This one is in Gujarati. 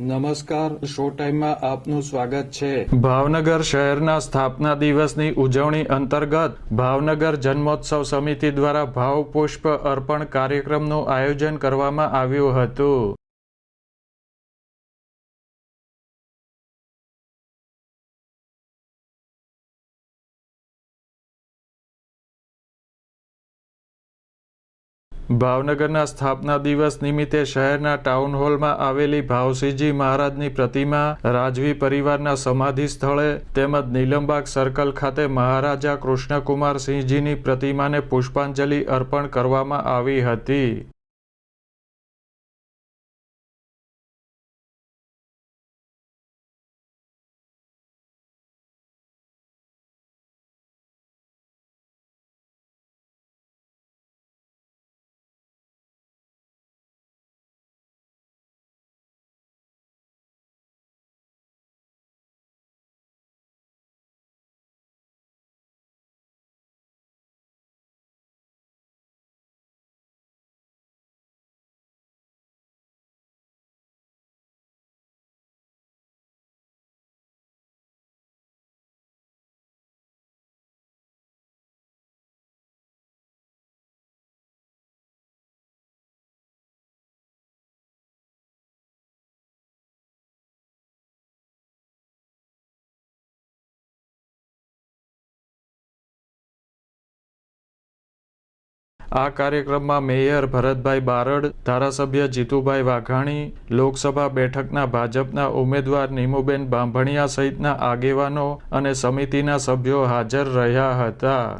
નમસ્કાર, શો ટાઈમમાં આપનું સ્વાગત છે. ભાવનગર શહેરના સ્થાપના દિવસની ઉજવણી અંતર્ગત ભાવનગર જન્મોત્સવ સમિતિ દ્વારા ભાવપુષ્પ અર્પણ કાર્યક્રમનું આયોજન કરવામાં આવ્યું હતું. ભાવનગરના સ્થાપના દિવસ નિમિત્તે શહેરના ટાઉન હોલમાં આવેલી ભાવસિંહજી મહારાજની પ્રતિમા રાજવી પરિવારના સમાધિ સ્થળે તેમજ નીલમબાગ સર્કલ ખાતે મહારાજા કૃષ્ણકુમાર સિંહજીની પ્રતિમાને પુષ્પાંજલિ અર્પણ કરવામાં આવી હતી. આ કાર્યક્રમમાં મેયર ભરતભાઈ બારડ, ધારાસભ્ય જીતુભાઈ વાઘાણી, લોકસભા બેઠકના ભાજપના ઉમેદવાર નીમુબેન બાંભણિયા સહિતના આગેવાનો અને સમિતિના સભ્યો હાજર રહ્યા હતા.